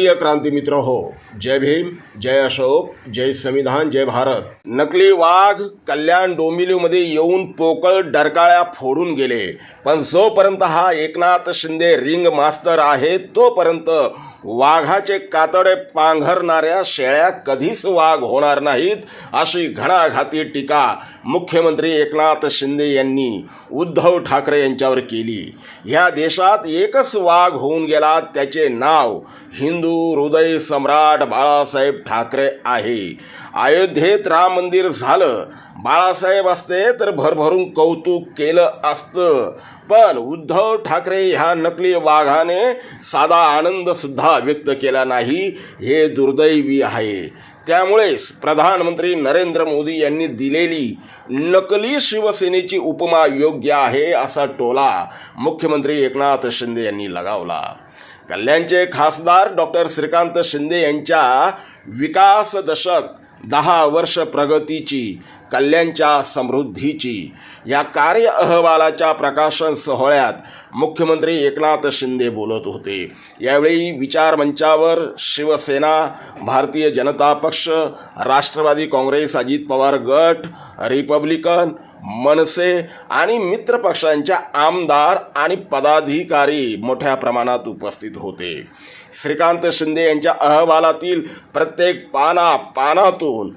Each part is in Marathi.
प्रिय क्रांती मित्र हो जय भीम जय अशोक जय संविधान जय भारत. नकली वाघ कल्याण डोंबिवलीमध्ये येऊन पोकळ डरकाळ्या फोडून गेले. पण जोपर्यंत हा एकनाथ शिंदे रिंग मास्तर आहे तोपर्यंत वाघाचे कातडे पांघरणाऱ्या शेळ्या कधीच वाघ होणार नाहीत अशी घणाघाती टीका मुख्यमंत्री एकनाथ शिंदे यांनी उद्धव ठाकरे यांच्यावर केली. ह्या देशात एकच वाघ होऊन गेला त्याचे नाव हिंदू हृदय सम्राट बाळासाहेब ठाकरे आहे. अयोध्येत राम मंदिर झालं बाळासाहेब असते तर भरभरून कौतुक केलं असतं. पण उद्धव ठाकरे ह्या नकली वाघाने साधा आनंद सुद्धा व्यक्त केला नाही. हे दुर्दैवी आहे. त्यामुळेच प्रधानमंत्री नरेंद्र मोदी यांनी दिलेली नकली शिवसेनेची उपमा योग्य आहे असा टोला मुख्यमंत्री एकनाथ शिंदे यांनी लगावला. कल्याणचे खासदार डॉक्टर श्रीकांत शिंदे यांच्या विकास दशक दहा वर्ष प्रगतीची कल्याणच्या समृद्धीची. या कार्य अहवालाच्या प्रकाशन सोहळ्यात मुख्यमंत्री एकनाथ शिंदे बोलत होते. यावेळी विचारमंचावर शिवसेना भारतीय जनता पक्ष राष्ट्रवादी काँग्रेस अजित पवार गट रिपब्लिकन मनसे आणि मित्रपक्षांच्या आमदार आणि पदाधिकारी मोठ्या प्रमाणात उपस्थित होते. श्रीकांत शिंदे यांच्या अहवालातील प्रत्येक पाना पानातून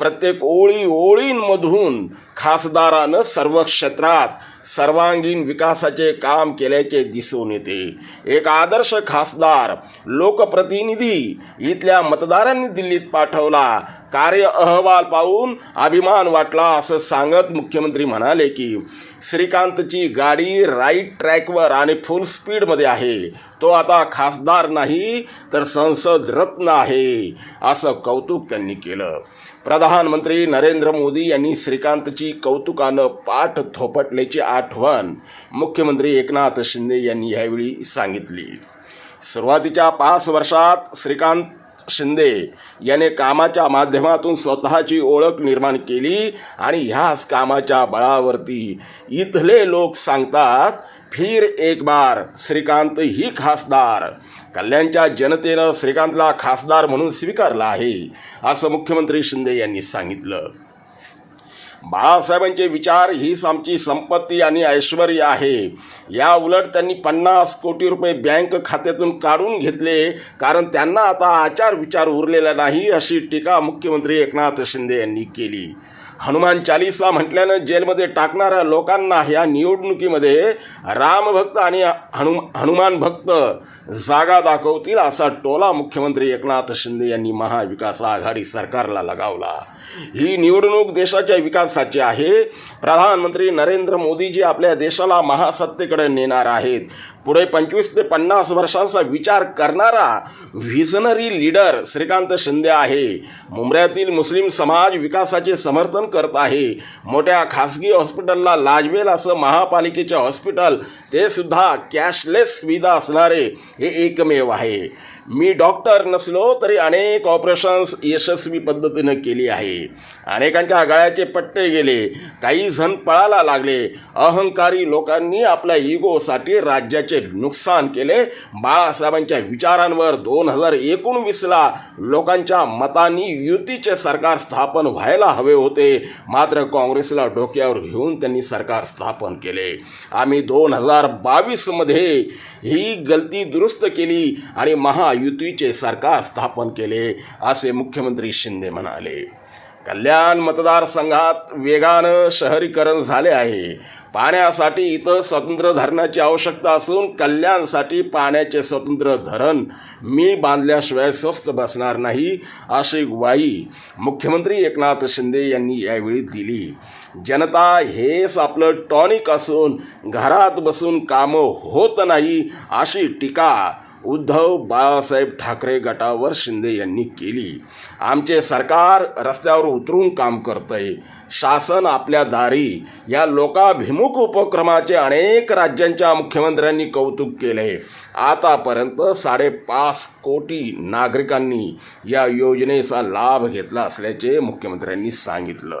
प्रत्येक ओळी ओळींमधून खासदारानं सर्व क्षेत्रात सर्वांगीण विकासाचे काम केल्याचे दिसून येते. एक आदर्श खासदार लोकप्रतिनिधी इथल्या मतदारांनी दिल्लीत पाठवला. कार्य अहवाल पाहून अभिमान वाटला असं सांगत मुख्यमंत्री म्हणाले की श्रीकांतची गाडी राईट ट्रॅकवर आणि फुल स्पीडमध्ये आहे. तो आता खासदार नाही तर संसद रत्न आहे असं कौतुक त्यांनी केलं. प्रधानमंत्री नरेंद्र मोदी यांनी श्रीकांतची कौतुकानं पाठ थोपटल्याची आठवण मुख्यमंत्री एकनाथ शिंदे यांनी यावेळी सांगितली. सुरुवातीच्या पाच वर्षात श्रीकांत शिंदे याने कामाच्या माध्यमातून स्वतःची ओळख निर्माण केली आणि ह्याच कामाच्या बळावरती इथले लोक सांगतात फिर एक बार श्रीकांत ही खासदार. कल्याणच्या जनतेनं श्रीकांतला खासदार म्हणून स्वीकारला आहे असं मुख्यमंत्री शिंदे यांनी सांगितलं. बाळासाहेबांचे विचार हीच आमची संपत्ती आणि ऐश्वर आहे. या उलट त्यांनी पन्नास कोटी रुपये बँक खात्यातून काढून घेतले. कारण त्यांना आता आचार विचार उरलेला नाही अशी टीका मुख्यमंत्री एकनाथ शिंदे यांनी केली. हनुमान चालिसा म्हटल्यानं जेलमध्ये टाकणाऱ्या लोकांना ह्या निवडणुकीमध्ये रामभक्त आणि हनु हनुमान भक्त जागा दाखवतील असा टोला मुख्यमंत्री एकनाथ शिंदे यांनी महाविकास आघाडी सरकारला लगावला. ही निवडणूक देशाच्या विकासाची आहे. प्रधानमंत्री नरेंद्र मोदीजी आपल्या देशाला महासत्तेकडे नेणार आहेत. पुढे पंचवीस ते पन्नास वर्षांचा विचार करणारा व्हिजनरी लीडर श्रीकांत शिंदे आहे. मुंबऱ्यातील मुस्लिम समाज विकासाचे समर्थन करत आहे. मोठ्या खासगी हॉस्पिटलला लाजवेल असं महापालिकेचे हॉस्पिटल ते सुद्धा कॅशलेस सुविधा असणारे हे एकमेव आहे. मी डॉक्टर नसलो तरी अनेक ऑपरेशन्स यशस्वी पद्धतीनं केली आहे. अनेकांच्या गळ्याचे पट्टे गेले काही जण पळायला लागले. अहंकारी लोकांनी आपल्या इगोसाठी राज्याचे नुकसान केले. बाळासाहेबांच्या विचारांवर दोन हजार एकोणवीसला लोकांच्या मतांनी युतीचे सरकार स्थापन व्हायला हवे होते. मात्र काँग्रेसला डोक्यावर घेऊन त्यांनी सरकार स्थापन केले. आम्ही दोन हजार बावीसमध्ये ही गलती दुरुस्त केली आणि महा महायुतीचे सरकार स्थापन केले असे मुख्यमंत्री शिंदे म्हणाले. कल्याण मतदारसंघात वेगानं शहरीकरण झाले आहे. पाण्यासाठी इथं स्वतंत्र धरणाची आवश्यकता असून कल्याणसाठी पाण्याचे स्वतंत्र धरण मी बांधल्याशिवाय स्वस्त बसणार नाही अशी ग्वाही मुख्यमंत्री एकनाथ शिंदे यांनी यावेळी दिली. जनता हेच आपलं टॉनिक असून घरात बसून कामं होत नाही अशी टीका उद्धव बाळासाहेब ठाकरे गटावर शिंदे यांनी केली. आमचे सरकार रस्त्यावर उतरून काम करतंय. शासन आपल्या दारी. या लोकाभिमुख उपक्रमाचे अनेक राज्यांच्या मुख्यमंत्र्यांनी कौतुक केले. आतापर्यंत साडेपाच कोटी नागरिकांनी या योजनेचा लाभ घेतला असल्याचे मुख्यमंत्र्यांनी सांगितलं.